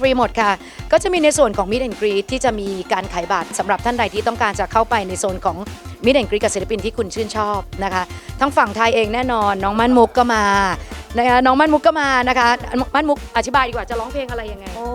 ฟรีหมดค่ะ ก็จะมีในส่วนของ Meet and Greet ที่จะมีการขายบัตรสำหรับท่านใดที่ต้องการจะเข้าไปในโซนของ Meet and Greet กับศิลปินที่คุณชื่นชอบนะคะทั้งฝั่งไทยเองแน่นอน น้องมั่นมุกก็มานะคะน้องมั่นมุกก็มานะคะมั่นมุกอธิบายดีกว่าจะร้องเพลงอะไรยังไง โอ้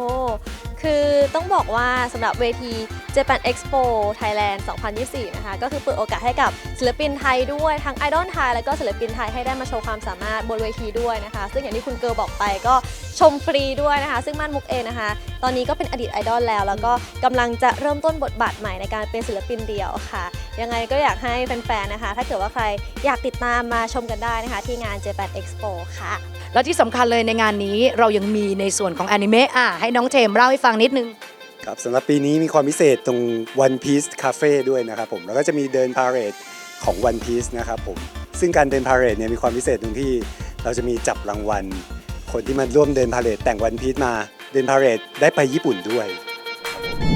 คือต้องบอกว่าสำหรับเวที Japan Expo Thailand 2024 นะคะ ก็คือเปิดโอกาสให้กับศิลปินไทยด้วย ทั้งไอดอลไทย แล้วก็ศิลปินไทยให้ได้มาโชว์ความสามารถบนเวทีด้วยนะคะ ซึ่งอย่างที่คุณเกิร์ลบอกไปก็ชมฟรีด้วยนะคะ ซึ่งม่านมุกเองนะคะ ตอนนี้ก็เป็นอดีตไอดอลแล้ว แล้วก็กำลังจะเริ่มต้นบทบาทใหม่ในการเป็นศิลปินเดี่ยวค่ะ ยังไงก็อยากให้แฟนๆนะคะ ถ้าเกิดว่าใครอยากติดตามมาชมกันได้นะคะ ที่งาน Japan Expo ค่ะ แล้วที่สำคัญเลยในงานนี้เรายังมีในส่วนของอนิเมะอะให้น้องเทมเล่าให้ฟังนิดนึง ครับสำหรับปีนี้มีความพิเศษตรง One Piece Cafe ด้วยนะครับผม แล้วก็จะมีเดินพาเหรดของ One Piece นะครับผม ซึ่งการเดินพาเหรดเนี่ยมีความพิเศษตรงที่เราจะมีจับรางวัล คนที่มาร่วมเดินพาเหรดแต่ง One Piece มาเดินพาเหรดได้ไปญี่ปุ่นด้วยสวัส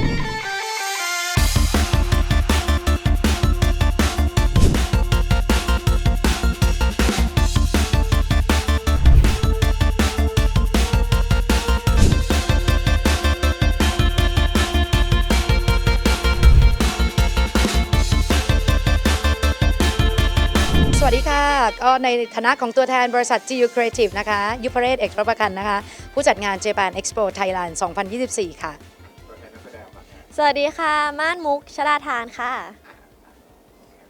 ก็ในฐานะของตัวแทนบริษัท GU Creative นะคะยุพเรศเอกประกันนะคะ ผู้จัดงาน Japan Expo Thailand 2024 ค่ะ สวัสดีค่ะ ม่านมุกชลาทานค่ะ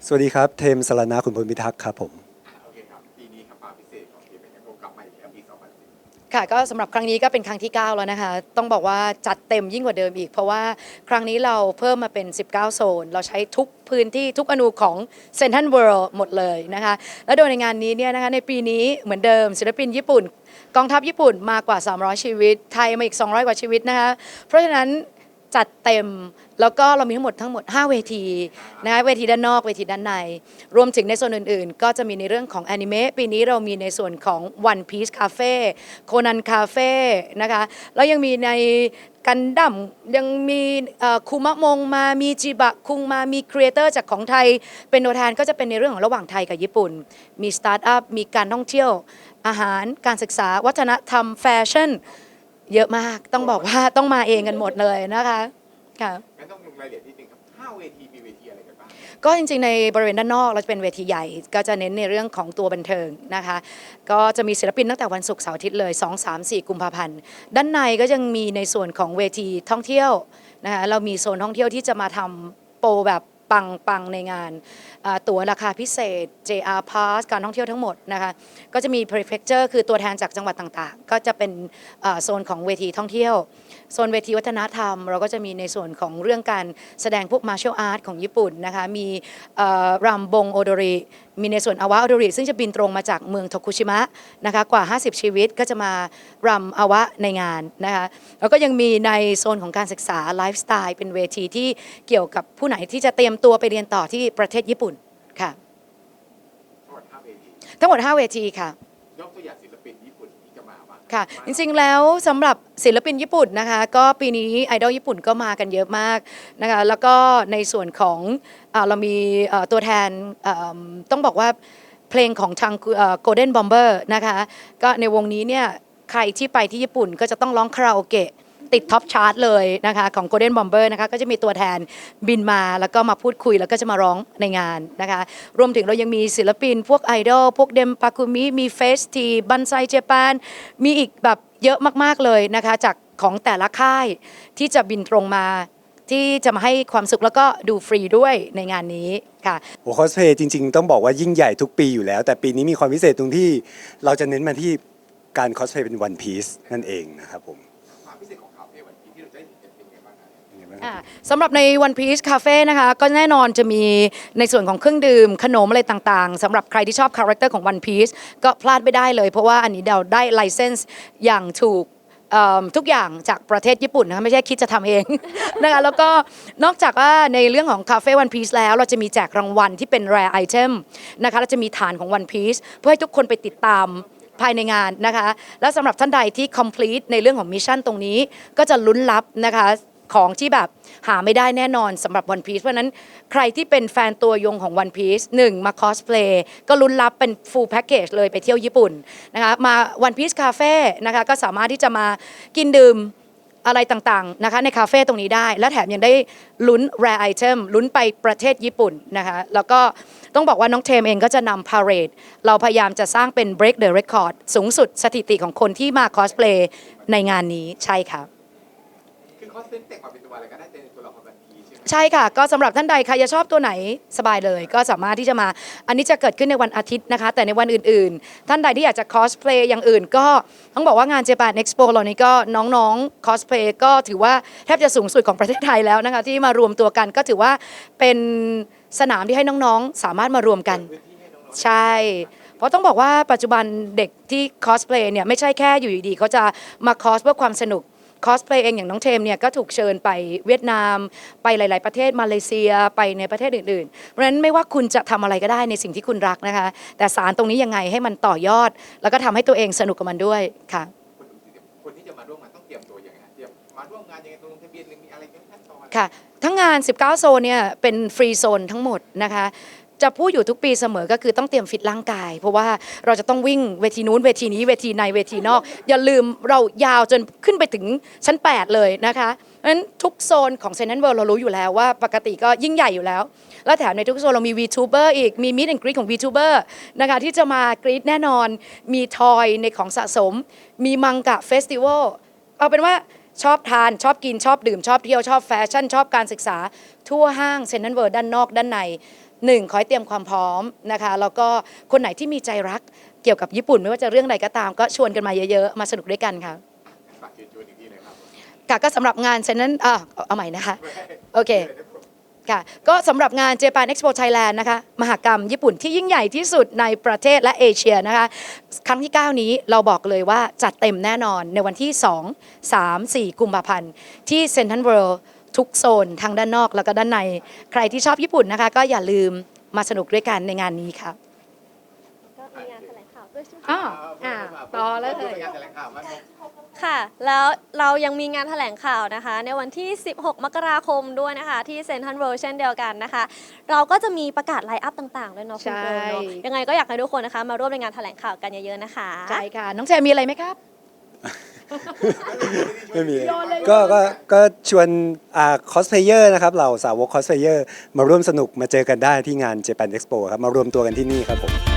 สวัสดีครับ เทมสรณาคุณพลพิทักษ์ครับผม ค่ะก็สำหรับครั้งนี้ก็เป็นครั้งที่ 9 แล้วนะคะ ต้องบอกว่าจัดเต็มยิ่งกว่าเดิมอีก เพราะว่าครั้งนี้เราเพิ่มมาเป็น 19 โซน เราใช้ทุกพื้นที่ทุกอนูของเซนทันเวิลด์หมดเลยนะคะ และโดยในงานนี้เนี่ยนะคะในปีนี้เหมือนเดิม ศิลปินญี่ปุ่น กองทัพญี่ปุ่นมากกว่า 300 ชีวิต ไทยมาอีก 200 กว่าชีวิตนะคะ เพราะฉะนั้น จัดเต็ม แล้วก็เรามีทั้งหมดทั้งหมด 5 เวทีนะคะเวทีด้านนอกเวทีด้านใน รวมถึงในส่วนอื่นๆ ก็จะมีในเรื่องของแอนิเมะปีนี้เรามีในส่วนของ One Piece Cafe โคนันคาเฟ่นะคะแล้วยังมีในกันดั้มยังมีคุมะมงมามีจิบะคุงมามีครีเอเตอร์จากของไทย เป็นตัวแทนก็จะเป็นในเรื่องของระหว่างไทยกับญี่ปุ่น มีสตาร์ทอัพมีการท่องเที่ยวอาหารการศึกษาวัฒนธรรมแฟชั่น เยอะมากต้องบอกว่าต้องมาเองกันหมดเลยนะคะค่ะงั้นต้องลงรายละเอียดนิดนึงครับ5เวทีมีเวทีอะไรกันบ้างก็จริงๆในบริเวณด้านนอกเราจะเป็นเวทีใหญ่ ก็จะเน้นในเรื่องของตัวบันเทิงนะคะ ก็จะมีศิลปินตั้งแต่วันศุกร์เสาร์อาทิตย์เลย 2 3 4 กุมภาพันธ์ ด้านในก็ยังมีในส่วนของเวทีท่องเที่ยวนะคะเรามีโซนท่องเที่ยวที่จะมาทำโปรแบบ ปังปังในงานตั๋วราคาพิเศษ JR Pass การท่องเที่ยวทั้งหมดนะคะก็จะมี Prefecture คือตัวแทนจากจังหวัดต่างๆ ก็จะเป็นโซนของเวทีท่องเที่ยว โซนเวทีวัฒนธรรม เราก็จะมีในส่วนของเรื่องการแสดงพวกมา r t ช a l อาร์ตของญี่ปุ่นนะคะมีรำบงโอโดริ มีในส่วนอาวะอดริซึ่งจะบินตรงมาจากเมืองโทคุชิมะนะคะกว่า 50 ชีวิตก็จะมารำอาวะในงานนะคะแล้วก็ยังมีในโซนของการศึกษาไลฟ์สไตล์เป็นเวทีที่เกี่ยวกับผู้ไหนที่จะเตรียมตัวไปเรียนต่อที่ประเทศญี่ปุ่นค่ะทั้งหมด5เวทีทั้งหมด 5 เวทีค่ะยกตัวอย่าง ค่ะ จริงๆแล้วสำหรับศิลปินญี่ปุ่นนะคะ ก็ปีนี้ไอดอลญี่ปุ่นก็มากันเยอะมากนะคะแล้วก็ในส่วนของอาเรามีเอ่อตัวแทนเอิ่มต้องบอกว่าเพลงของทางโกลเด้นบอมเบอร์นะคะ ก็ในวงนี้เนี่ยใครที่ไปที่ญี่ปุ่นก็จะต้องร้องคาราโอเกะ ติดท็อปชาร์ตเลยนะคะของ Golden Bomber นะคะก็จะมีตัวแทนบินมาแล้วก็มาพูดคุยแล้วก็จะมาร้องในงานนะคะรวมถึงเรายังมีศิลปินพวกไอดอลพวกเดมปาคุมิมีเฟสทีบันไซเจแปนมีอีกแบบเยอะมากๆเลยนะคะจากของแต่ละค่ายที่จะบินตรงมาที่จะมาให้ความสุขแล้วก็ดูฟรีด้วยในงานนี้ค่ะหัวคอสเพลย์จริง ๆ ต้องบอกว่ายิ่งใหญ่ทุกปีอยู่แล้ว แต่ปีนี้มีความพิเศษตรงที่เราจะเน้นมาที่การคอสเพลย์เป็น One Piece นั่นเองนะครับผม อ่าสำหรับใน One Piece Cafe นะคะ ก็แน่นอนจะมีในส่วนของเครื่องดื่ม ขนมอะไรต่างๆสำหรับใครที่ชอบคาแรคเตอร์ของ One Piece ก็พลาดไม่ได้เลย เพราะว่าอันนี้เราได้ไลเซนส์อย่างถูกเอิ่มทุกอย่างจากประเทศญี่ปุ่นนะคะไม่ใช่คิดจะทำเอง นะคะแล้วก็นอกจากว่าในเรื่องของคาเฟ่ One Piece แล้ว เราจะมีแจกรางวัลที่เป็น rare item นะคะเราจะมีฐานของ One Piece เพื่อให้ทุกคนไปติดตามภายในงานนะคะ แล้วสำหรับท่านใดที่ complete ในเรื่องของมิชชั่นตรงนี้ ก็จะลุ้นรับนะคะ ของที่แบบหาไม่ได้แน่นอนสำหรับ One Piece เพราะฉะนั้นใครที่เป็นแฟนตัวยงของ One Piece 1มาคอสเพลย์ก็ลุ้นรับเป็น full package เลยไปเที่ยวญี่ปุ่นนะคะมา One Piece Cafe นะคะก็สามารถที่จะมากินดื่มอะไรต่างๆนะคะในคาเฟ่ตรงนี้ได้ และแถมยังได้ลุ้น rare item ลุ้นไปประเทศญี่ปุ่นนะคะแล้วก็ต้องบอกว่าน้องเทมเองก็จะนำ parade เราพยายามจะสร้างเป็น break the record สูงสุดสถิติของคนที่มาคอสเพลย์ในงานนี้ใช่ค่ะ คือเขาเส้นแต่งมาเป็นตัวอะไรก็ได้แต่ในตัวละครวันพีใช่ไหมใช่ค่ะ ก็สำหรับท่านใดใครจะชอบตัวไหนสบายเลย ก็สามารถที่จะมา อันนี้จะเกิดขึ้นในวันอาทิตย์นะคะ แต่ในวันอื่นๆ ท่านใดที่อยากจะคอสเพลย์อย่างอื่น ก็ต้องบอกว่างาน Japan Expo เรานี้ก็น้องๆคอสเพลย์ก็ถือว่าแทบจะสูงสุดของประเทศไทยแล้วนะคะ ที่มารวมตัวกันก็ถือว่าเป็นสนามที่ให้น้องๆ สามารถมารวมกัน พื้นที่ให้น้องใช่ เพราะต้องบอกว่าปัจจุบันเด็กที่คอสเพลย์เนี่ยไม่ใช่แค่อยู่ดีๆเขาจะมาคอสเพื่อความสนุก คอสเพลย์เองอย่างน้องเทมเนี่ยก็ถูกเชิญไปเวียดนาม ไปหลาย ๆ ประเทศมาเลเซียไปในประเทศอื่น ๆ เพราะฉะนั้นไม่ว่าคุณจะทำอะไรก็ได้ในสิ่งที่คุณรักนะคะ แต่สารตรงนี้ยังไงให้มันต่อยอด แล้วก็ทำให้ตัวเองสนุกกับมันด้วยค่ะคนที่จะคนที่จะมาร่วมงานต้องเตรียมตัวยังไงเตรียมมาร่วมงานยังไงต้องลงทะเบียนหรือมีอะไรเป็นขั้นตอนค่ะทั้งงาน 19 โซนเนี่ยเป็นฟรีโซนทั้งหมดนะคะ จะพูดอยู่ทุกปีเสมอก็คือต้องเตรียมฟิตร่างกาย เพราะว่าเราจะต้องวิ่งเวทีนู้นเวทีนี้เวทีในเวทีนอก อย่าลืมเรายาวจนขึ้นไปถึงชั้น 8 เลยนะคะเพราะฉะนั้นทุกโซนของเซน t นเวิร์เรารู้อยู่แล้วว่าปกติก็ยิ่งใหญ่อยู่แล้ว แล้วแถมในทุกโซนเรามี VTuber อีกมีมิ t แอนกรี t ของ VTuber นะคะที่จะมากรีดแน่นอน มีทอยในของสะสม มีมังกะเฟสติวัลเอาเป็นว่าชอบทานชอบกินชอบดื่มชอบเที่ยวชอบแฟชั่น ชอบการศึกษา ทั่วห้างเซนทรัลเวิร์ด้านนอกด้านใน หนึ่งขอให้เตรียมความพร้อมนะคะแล้วก็คนไหนที่มีใจรักเกี่ยวกับญี่ปุ่นไม่ว่าจะเรื่องใดก็ตาม ก็ชวนกันมาเยอะๆ มาสนุกด้วยกันค่ะฝากเชิญชวนอีกทีหนะครับค่ะก็สำหรับงานเซ็นนั้นอ่าเอาใหม่นะคะ โอเค ค่ะก็สำหรับงาน Japan Expo Thailand นะคะ มหกรรมญี่ปุ่นที่ยิ่งใหญ่ที่สุดในประเทศและเอเชียนะคะ ครั้งที่ 9 นี้เราบอกเลยว่าจัดเต็มแน่นอนในวันที่ 2 3 4 กุมภาพันธ์ ที่เซ n น r a l World ทุกโซนทางด้านนอกแล้วก็ด้านใน ใครที่ชอบญี่ปุ่นนะคะ ก็อย่าลืมมาสนุกด้วยกันในงานนี้ค่ะก็มีงานแถลงข่าวด้วยใช่ไหมอ้าวอ่าต่อเลยเป็นงานแถลงข่าวมันค่ะแล้วเรายังมีงานแถลงข่าวนะคะ ในวันที่ 16 มกราคมด้วยนะคะ ที่เซนทรัลเวิลด์เช่นเดียวกันนะคะ เราก็จะมีประกาศไลน์อัพต่างๆด้วยเนาะคุณเบิร์นเนาะใช่ ยังไงก็อยากให้ทุกคนนะคะ มาร่วมในงานแถลงข่าวกันเยอะๆนะคะ ใช่ค่ะ น้องแจมีอะไรไหมครับ ไม่มีโยนเลย ก็ก็ก็ชวนอ่าคอสเพลเยอร์นะครับเหล่าสาวกคอสเพลเยอร์มาร่วมสนุกมาเจอกันได้ที่งาน Japan Expo ครับมารวมตัวกันที่นี่ครับผม